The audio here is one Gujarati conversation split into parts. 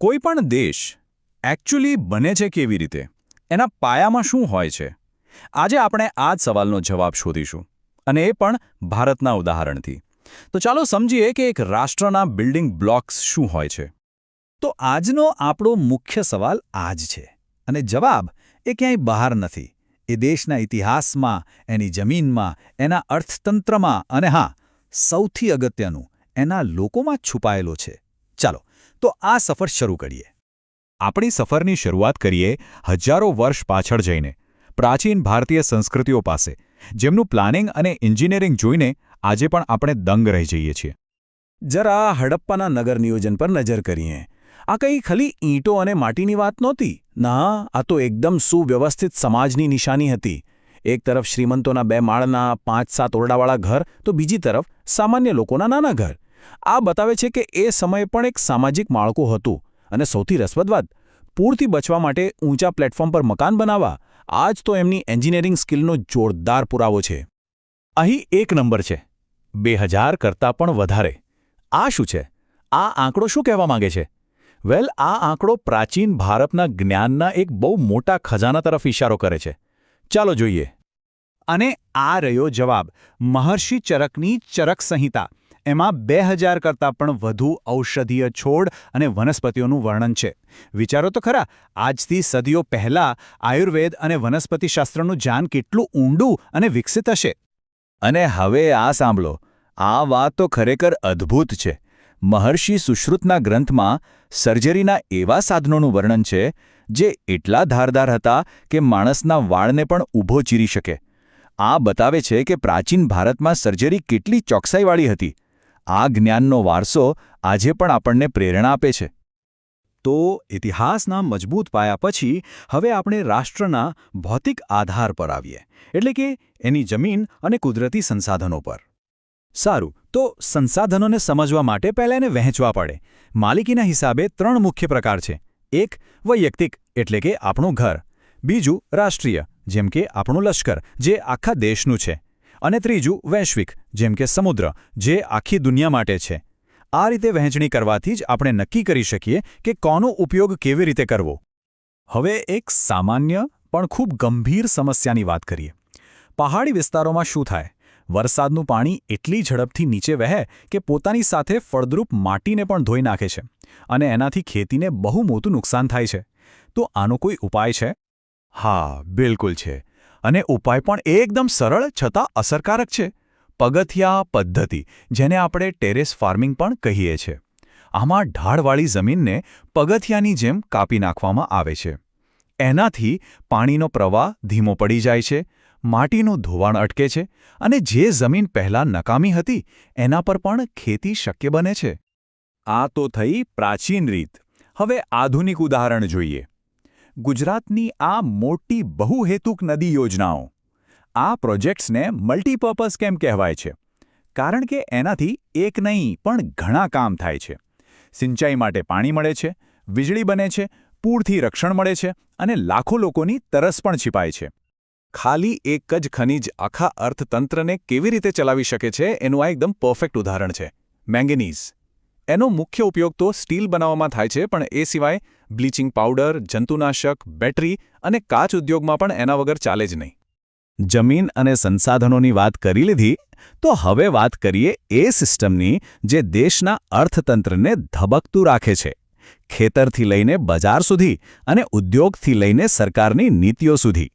કોઈ પણ દેશ એકચ્યુઅલી બને છે કેવી રીતે? એના પાયામાં શું હોય છે? આજે આપણે આ જ સવાલનો જવાબ શોધીશું. અને એ પણ ભારતના ઉદાહરણથી. તો ચાલો સમજીએ કે એક રાષ્ટ્રના બિલ્ડિંગ બ્લોક્સ શું હોય છે. તો આજનો આપણો મુખ્ય સવાલ આ જ છે. અને જવાબ એ ક્યાંય બહાર નથી. એ દેશના ઇતિહાસમાં, એની જમીનમાં, એના અર્થતંત્રમાં અને હા, સૌથી અગત્યનું, એના લોકોમાં છુપાયેલો છે. ચાલો તો આ સફર શરૂ કરીએ. આપણી સફરની શરૂઆત કરીએ હજારો વર્ષ પાછળ જઈને, પ્રાચીન ભારતીય સંસ્કૃતિઓ પાસે, જેમનું પ્લાનિંગ અને એન્જિનિયરિંગ જોઈને આજે પણ આપણે દંગ રહી જઈએ છીએ. જરા હડપ્પાના નગર નિયોજન પર નજર કરીએ. આ કંઈ ખાલી ઈંટો અને માટીની વાત નહોતી? ના, આ તો એકદમ સુવ્યવસ્થિત સમાજની નિશાની હતી. એક તરફ શ્રીમંતોના બે માળના પાંચ સાત ઓરડાવાળા ઘર, તો બીજી તરફ સામાન્ય લોકોના નાના ઘર. આ બતાવે છે કે એ સમયે પણ એક સામાજિક માળખું હતું અને સૌથી રસપ્રદ વાત, પૂરથી બચવા માટે ઊંચા પ્લેટફોર્મ પર મકાન બનાવવા આ જ તો એમની એન્જિનિયરિંગ સ્કિલનો જોરદાર પુરાવો છે. અહીં એક નંબર છે. બે હજાર કરતાં પણ વધારે. આ શું છે? આ આંકડો શું કહેવા માંગે છે? વેલ, આ આંકડો પ્રાચીન ભારતના જ્ઞાનના એક બહુ મોટા ખજાના તરફ ઇશારો કરે છે. ચાલો જોઈએ. અને આ રહ્યો જવાબ, મહર્ષિ ચરકની ચરક સંહિતા એમાં બે હજાર કરતાં પણ વધુ ઔષધીય છોડ અને વનસ્પતિઓનું વર્ણન છે. વિચારો તો ખરા, આજથી સદીઓ પહેલાં આયુર્વેદ અને વનસ્પતિશાસ્ત્રનું જાન કેટલું ઊંડું અને વિકસિત હશે. અને હવે આ સાંભળો, આ વાત તો ખરેખર અદ્ભુત છે. મહર્ષિ સુશ્રુતના ગ્રંથમાં સર્જરીના એવા સાધનોનું વર્ણન છે, જે એટલા ધારદાર હતા કે માણસના વાળને પણ ઊભો ચીરી શકે. આ બતાવે છે કે પ્રાચીન ભારતમાં સર્જરી કેટલી ચોકસાઈવાળી હતી. આ જ્ઞાનનો વારસો આજે પણ આપણને પ્રેરણા આપે છે. તો ઇતિહાસના મજબૂત પાયા પછી હવે આપણે રાષ્ટ્રના ભૌતિક આધાર પર આવીએ, એટલે કે એની જમીન અને કુદરતી સંસાધનો પર. સારું, તો સંસાધનોને સમજવા માટે પહેલાં એને વહેંચવા પડે. માલિકીના હિસાબે ત્રણ મુખ્ય પ્રકાર છે. એક, વૈયક્તિક, એટલે કે આપણું ઘર. બીજું, રાષ્ટ્રીય, જેમ કે આપણું લશ્કર, જે આખા દેશનું છે. અને ત્રીજું, વૈશ્વિક, જેમ કે સમુદ્ર, જે આખી દુનિયા માટે છે. આ રીતે વહેંચણી કરવાથી જ આપણે નક્કી કરી શકીએ કે કોનો ઉપયોગ કેવી રીતે કરવો. હવે એક સામાન્ય, પણ ખૂબ ગંભીર સમસ્યાની વાત કરીએ. પહાડી વિસ્તારોમાં શું થાય? વરસાદનું પાણી એટલી ઝડપથી નીચે વહે કે પોતાની સાથે ફળદ્રુપ માટીને પણ ધોઈ નાખે છે અને એનાથી ખેતીને બહુ મોટું નુકસાન થાય છે. તો આનો કોઈ ઉપાય છે? હા, બિલકુલ છે. અને ઉપાય પણ એકદમ સરળ છતાં અસરકારક છે. પગથિયા પદ્ધતિ, જેને આપણે ટેરેસ ફાર્મિંગ પણ કહીએ છીએ. આમાં ઢાળવાળી જમીનને પગથિયાની જેમ કાપી નાખવામાં આવે છે. એનાથી પાણીનો પ્રવાહ ધીમો પડી જાય છે, માટીનું ધોવાણ અટકે છે અને જે જમીન પહેલાં નકામી હતી, એના પર પણ ખેતી શક્ય બને છે. આ તો થઈ પ્રાચીન રીત. હવે આધુનિક ઉદાહરણ જોઈએ. ગુજરાતની આ મોટી બહુહેતુક નદી યોજનાઓ. આ પ્રોજેક્ટ્સને મલ્ટીપર્પઝ કેમ કહેવાય છે? કારણ કે એનાથી એક નહીં, પણ ઘણા કામ થાય છે. સિંચાઈ માટે પાણી મળે છે, વીજળી બને છે, પૂરથી રક્ષણ મળે છે અને લાખો લોકોની તરસ પણ છિપાય છે. ખાલી એક જ ખનિજ આખા અર્થતંત્રને કેવી રીતે ચલાવી શકે છે એનું આ એકદમ પરફેક્ટ ઉદાહરણ છે. મેંગેનીઝ એનો મુખ્ય ઉપયોગ તો સ્ટીલ બનાવવામાં થાય છે, પણ એ સિવાય બ્લીચિંગ પાવડર, જંતુનાશક, બેટરી અને કાચ ઉદ્યોગમાં પણ એના વગર ચાલે જ નહીં. જમીન અને સંસાધનોની વાત કરી લીધી, તો હવે વાત કરીએ એ સિસ્ટમની જે દેશના અર્થતંત્રને ધબકતું રાખે છે. ખેતરથી લઈને બજાર સુધી અને ઉદ્યોગથી લઈને સરકારની નીતિઓ સુધી.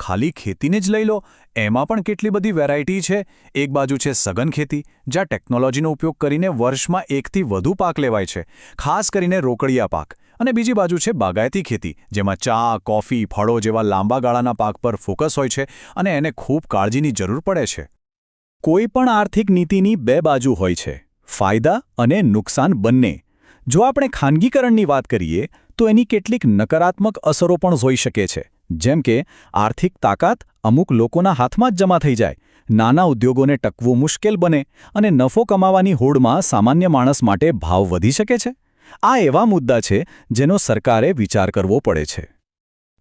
ખાલી ખેતીને જ લઈ લો. એમાં પણ કેટલી બધી વેરાયટી છે. એક બાજુ છે સઘન ખેતી, જ્યાં ટેકનોલોજીનો ઉપયોગ કરીને વર્ષમાં એકથી વધુ પાક લેવાય છે, ખાસ કરીને રોકડિયા પાક. અને બીજી બાજુ છે બાગાયતી ખેતી, જેમાં ચા, કોફી, ફળો જેવા લાંબા ગાળાના પાક પર ફોકસ હોય છે અને એને ખૂબ કાળજીની જરૂર પડે છે. કોઈ પણ આર્થિક નીતિની બે બાજુ હોય છે, ફાયદા અને નુકસાન બંને. જો આપણે ખાનગીકરણની વાત કરીએ, તો એની કેટલીક નકારાત્મક અસરો પણ જોઈ શકે છે. જેમ કે, આર્થિક તાકાત અમુક લોકોના હાથમાં જ જમા થઈ જાય. નાના ઉદ્યોગોને ટકવું મુશ્કેલ બને અને નફો કમાવાની હોડમાં સામાન્ય માણસ માટે ભાવ વધી શકે છે? આ એવા મુદ્દા છે જેનો સરકારે વિચાર કરવો પડે છે.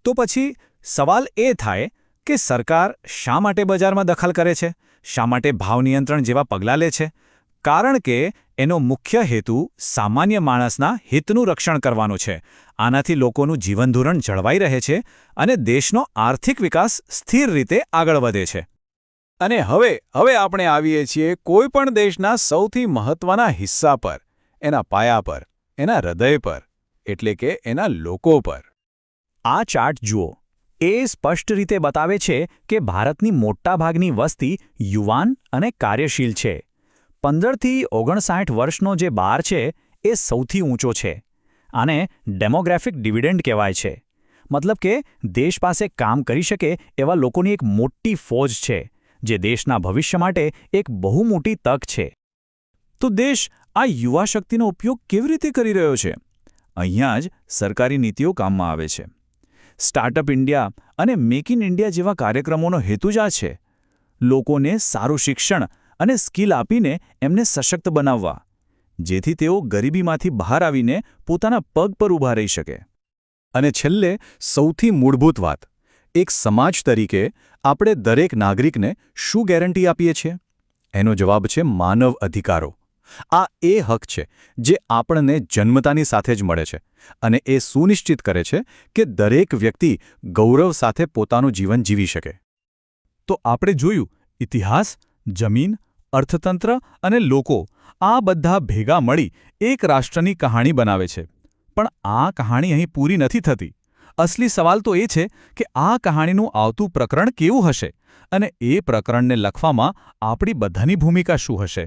તો પછી, સવાલ એ થાય કે સરકાર શા માટે બજારમાં દખલ કરે છે? શા માટે ભાવ નિયંત્રણ જેવા પગલાં લે છે? કારણ કે એનો મુખ્ય હેતુ સામાન્ય માણસના હિતનું રક્ષણ કરવાનો છે. આનાથી લોકોનું જીવનધોરણ જળવાઈ રહે છે અને દેશનો આર્થિક વિકાસ સ્થિર રીતે આગળ વધે છે. અને હવે હવે આપણે આવીએ છીએ કોઈપણ દેશના સૌથી મહત્વના હિસ્સા પર, એના પાયા પર, એના હૃદય પર, એટલે કે એના લોકો પર. આ ચાર્ટ જુઓ. એ સ્પષ્ટ રીતે બતાવે છે કે ભારતની મોટાભાગની વસ્તી યુવાન અને કાર્યશીલ છે. પંદરથી ઓગણસાઠ વર્ષનો જે બાર છે, એ સૌથી ઊંચો છે. આને ડેમોગ્રાફિક ડિવિડન્ડ કહેવાય છે. મતલબ કે દેશ પાસે કામ કરી શકે એવા લોકોની એક મોટી ફોજ છે, જે દેશના ભવિષ્ય માટે એક બહુ મોટી તક છે. તો દેશ આ યુવા શક્તિનો ઉપયોગ કેવી રીતે કરી રહ્યો છે? અહીંયા જ સરકારી નીતિઓ કામમાં આવે છે. સ્ટાર્ટઅપ ઇન્ડિયા અને મેક ઇન ઇન્ડિયા જેવા કાર્યક્રમોનો હેતુ જ આ છે. લોકોને સારું શિક્ષણ અને સ્કિલ આપીને એમને સશક્ત બનાવવા, જેથી તેઓ ગરીબીમાંથી બહાર આવીને પોતાના પગ પર ઊભા રહી શકે. અને છેલ્લે, સૌથી મૂળભૂત વાત, એક સમાજ તરીકે આપણે દરેક નાગરિકને શું ગેરંટી આપીએ છીએ? એનો જવાબ છે માનવ અધિકારો. આ એ હક છે જે આપણને જન્મતાની સાથે જ મળે છે અને એ સુનિશ્ચિત કરે છે કે દરેક વ્યક્તિ ગૌરવ સાથે પોતાનું જીવન જીવી શકે. તો આપણે જોયું, ઇતિહાસ, જમીન અર્થતંત્ર અને લોકો આ બધા ભેગા મળી એક રાષ્ટ્રની કહાણી બનાવે છે. પણ આ કહાણી અહીં પૂરી નથી થતી. અસલી સવાલ તો એ છે કે આ કહાણીનું આવતું પ્રકરણ કેવું હશે અને એ પ્રકરણને લખવામાં આપણી બધાની ભૂમિકા શું હશે?